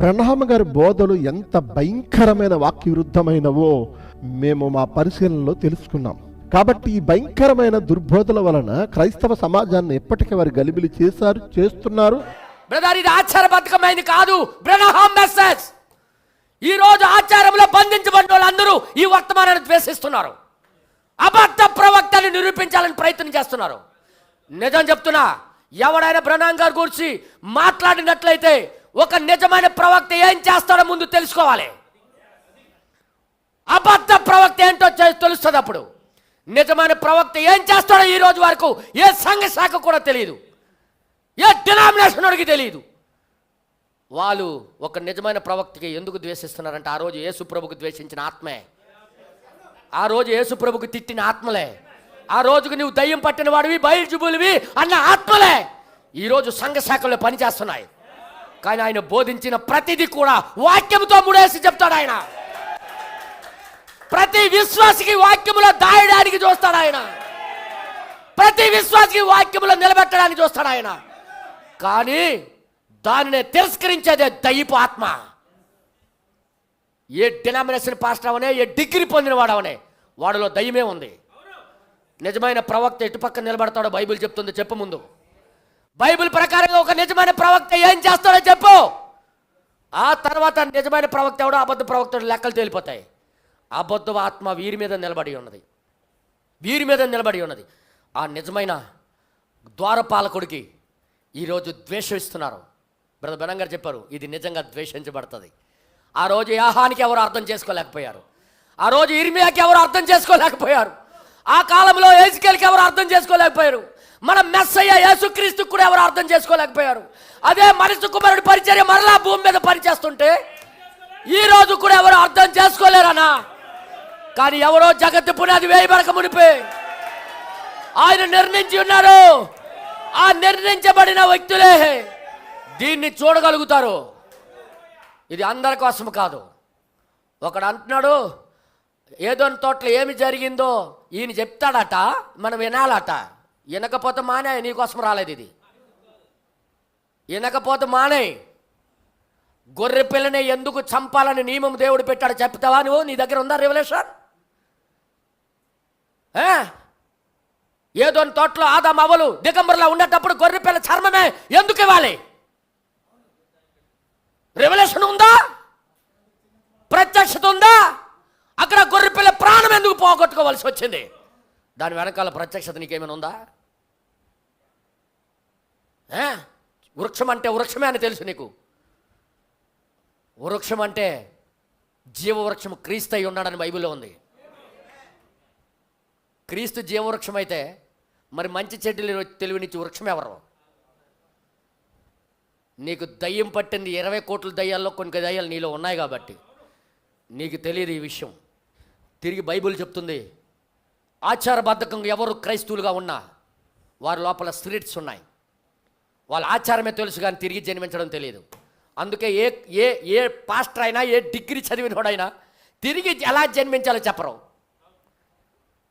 బ్రహ్మ గారి బోధలు ఎంత భయంకరమైన వాక్య విరుద్ధమైనవో మేము మా పరిశీలనలో తెలుసుకున్నాం. కాబట్టి ఈ భయంకరమైన దుర్బోధల వలన క్రైస్తవ సమాజాన్ని ఎప్పటికీ వారు గలిబిలి చేశారు చేస్తున్నారు. బ్రదర్ ఇది ఆచారబద్ధకమైంది కాదు. బ్రహ్మ మెసేజ్ ఈ రోజు ఆచారంలో బంధించబడిన వాళ్ళందరూ ఈ వర్తమానాన్ని ద్వేషిస్తున్నారు. అబద్ధ ప్రవక్తని నిరూపించాలని ప్రయత్నం చేస్తున్నారు. నిజం చెప్తున్నా ఎవడైనా బ్రహ్మ గారి గురించి మాట్లాడినట్లయితే ఒక నిజమైన ప్రవక్త ఏం చేస్తాడో ముందు తెలుసుకోవాలి. అబద్ధ ప్రవక్త ఏంటో తెలుస్తుంది అప్పుడు. నిజమైన ప్రవక్త ఏం చేస్తాడో ఈ రోజు వరకు ఏ సంఘ శాఖ కూడా తెలియదు ఏ డినామినేషన్ వాడికి తెలియదు వాళ్ళు ఒక నిజమైన ప్రవక్తకి ఎందుకు ద్వేషిస్తున్నారంటే ఆ రోజు యేసు ప్రభుకు ద్వేషించిన ఆత్మే. ఆ రోజు యేసు ప్రభుకు తిట్టిన ఆత్మలే. ఆ రోజుకు నువ్వు దయ్యం పట్టిన వాడివి బయలుజుబులివి అన్న ఆత్మలే. ఈరోజు సంఘ శాఖలో పనిచేస్తున్నాయి. కానీ ఆయన బోధించిన ప్రతిదీ కూడా వాక్యంతో ముడేసి చెప్తాడు ఆయన. ప్రతి విశ్వాసికి వాక్యములో దాయడానికి చూస్తాడు ఆయన. ప్రతి విశ్వాసికి వాక్యములో నిలబెట్టడానికి చూస్తాడు ఆయన. కానీ దానిని తిరస్కరించేదే దయ్యపు ఆత్మ. ఏ డినామినేషన్ పాస్టర్ అవనే ఏ డిగ్రీ పొందిన వాడవనే వాడిలో దయ్యమే ఉంది. నిజమైన ప్రవక్త ఎటు పక్కన నిలబడతాడో బైబిల్ చెప్తుంది చెప్పు ముందు. బైబిల్ ప్రకారంగా ఒక నిజమైన ప్రవక్త ఏం చేస్తాడో చెప్పు. ఆ తర్వాత నిజమైన ప్రవక్త ఎవడో అబద్ధ ప్రవక్త లెక్కలు తేలిపోతాయి. అబద్ధ ఆత్మ వీరి మీద నిలబడి ఉన్నది. వీరి మీద నిలబడి ఉన్నది. ఆ నిజమైన ద్వారపాలకుడికి ఈరోజు ద్వేషిస్తున్నారు బ్రదర్ బెనం గారు చెప్పారు ఇది నిజంగా ద్వేషించబడుతుంది. ఆ రోజు యాహానికి ఎవరు అర్థం చేసుకోలేకపోయారు. ఆ రోజు ఇర్మియాకి ఎవరు అర్థం చేసుకోలేకపోయారు. ఆ కాలంలో ఏసుకెళ్ళకి ఎవరు అర్థం చేసుకోలేకపోయారు. మన మెస్సయ్య యేసుక్రీస్తు కూడా ఎవరు అర్థం చేసుకోలేకపోయారు. అదే మనిషి కుమారుడు పరిచర్య మరలా భూమి మీద పనిచేస్తుంటే ఈ రోజు కూడా ఎవరు అర్థం చేసుకోలేరనా? కానీ ఎవరో జగత్తు పునాది వేయబడక మునిపే. ఆయన నిర్ణయించి ఉన్నారు. ఆ నిర్ణయించబడిన వ్యక్తులే దీన్ని చూడగలుగుతారు. ఇది అందరి కోసం కాదు. ఒకడు అంటున్నాడు ఏదో తోటలో ఏమి జరిగిందో ఈయన చెప్తాడట మనం వినాలట. వినకపోతే మానే నీకోసం రాలేదు ఇది. వినకపోతే మానే. గొర్రె పిల్లని ఎందుకు చంపాలని నియమం దేవుడు పెట్టాడు చెప్తావా నువ్వు? నీ దగ్గర ఉందా రెవల్యూషన్ ఏదో తోటలో ఆదాం అవలు దిగంబర్లా ఉండేటప్పుడు గొర్రె పిల్ల చర్మమే ఎందుకు ఇవ్వాలి? రెవల్యూషన్ ఉందా? ప్రత్యక్షత ఉందా? అక్కడ గొర్రె పిల్ల ప్రాణం ఎందుకు పోగొట్టుకోవాల్సి వచ్చింది? దాని వెనకాల ప్రత్యక్షత నీకేమైనా ఉందా? వృక్షం అంటే వృక్షమే అని తెలుసు నీకు. వృక్షం అంటే జీవవృక్షం క్రీస్తు అయి ఉన్నాడని బైబిల్లో ఉంది. క్రీస్తు జీవవృక్షం అయితే మరి మంచి చెడ్డలు తెలివినిచ్చి వృక్షం ఎవరు నీకు దయ్యం పట్టింది ఇరవై కోట్ల దయ్యాల్లో కొన్ని దయ్యాలు నీలో ఉన్నాయి కాబట్టి నీకు తెలియదు ఈ విషయం. తిరిగి బైబిల్ చెప్తుంది ఆచారబద్ధకంగా ఎవరు క్రైస్తవులుగా ఉన్నా వారి లోపల స్పిరిట్స్ ఉన్నాయి. వాళ్ళ ఆచారమే తెలుసు కానీ తిరిగి జన్మించడం తెలియదు. అందుకే ఏ ఏ ఏ పాస్టర్ అయినా ఏ డిగ్రీ చదివినోడైనా తిరిగి ఎలా జన్మించాలో చెప్పరు.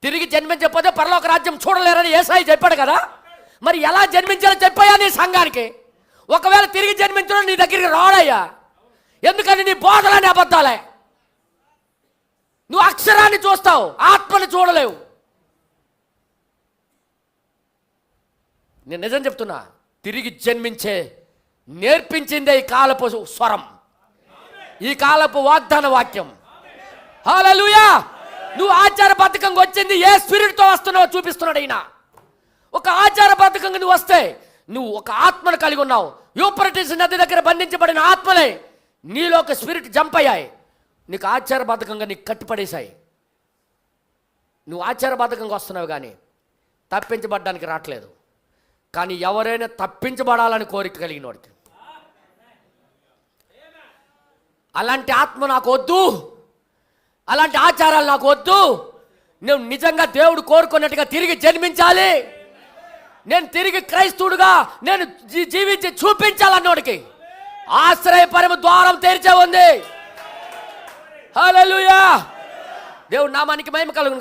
తిరిగి జన్మించకపోతే పరలోక రాజ్యం చూడలేరని ఏసాయి చెప్పాడు కదా. మరి ఎలా జన్మించాలో చెప్పాయా నీ సంఘానికి. ఒకవేళ తిరిగి జన్మించడం నీ దగ్గరికి రాడయ్యా. ఎందుకని నీ బోధలని అబద్ధాలే? నువ్వు అక్షరాన్ని చూస్తావు ఆత్మని చూడలేవు. నేను నిజం చెప్తున్నా తిరిగి జన్మించే నేర్పించిందే ఈ కాలపు స్వరం. ఈ కాలపు వాగ్దాన వాక్యం. హాలూయా నువ్వు ఆచార బద్ధకంగా వచ్చింది ఏ స్పిరిట్తో వస్తున్నావో చూపిస్తున్నాడు అయినా ఒక ఆచార బద్ధకంగా నువ్వు వస్తే నువ్వు ఒక ఆత్మను కలిగి ఉన్నావు. యూపరటిస్ నది దగ్గర బంధించబడిన ఆత్మలే నీలో ఒక స్పిరిట్ జంప్ అయ్యాయి. నీకు ఆచార బద్ధకంగా నీకు కట్టిపడేశాయి. నువ్వు ఆచార బద్ధకంగా వస్తున్నావు కానీ తప్పించబడ్డానికి రావట్లేదు. కానీ ఎవరైనా తప్పించబడాలని కోరిక కలిగిన వాడికి. అలాంటి ఆత్మ నాకు వద్దు. అలాంటి ఆచారాలు నాకు వద్దు. నేను నిజంగా దేవుడు కోరుకున్నట్టుగా తిరిగి జన్మించాలి. నేను తిరిగి క్రైస్తవుడుగా నేను జీవించి చూపించాలన్నోడికి ఆశ్రయపరమ ద్వారం తెరిచే ఉంది. హల్లెలూయా. దేవుడు నామానికి మహిమ కలుగును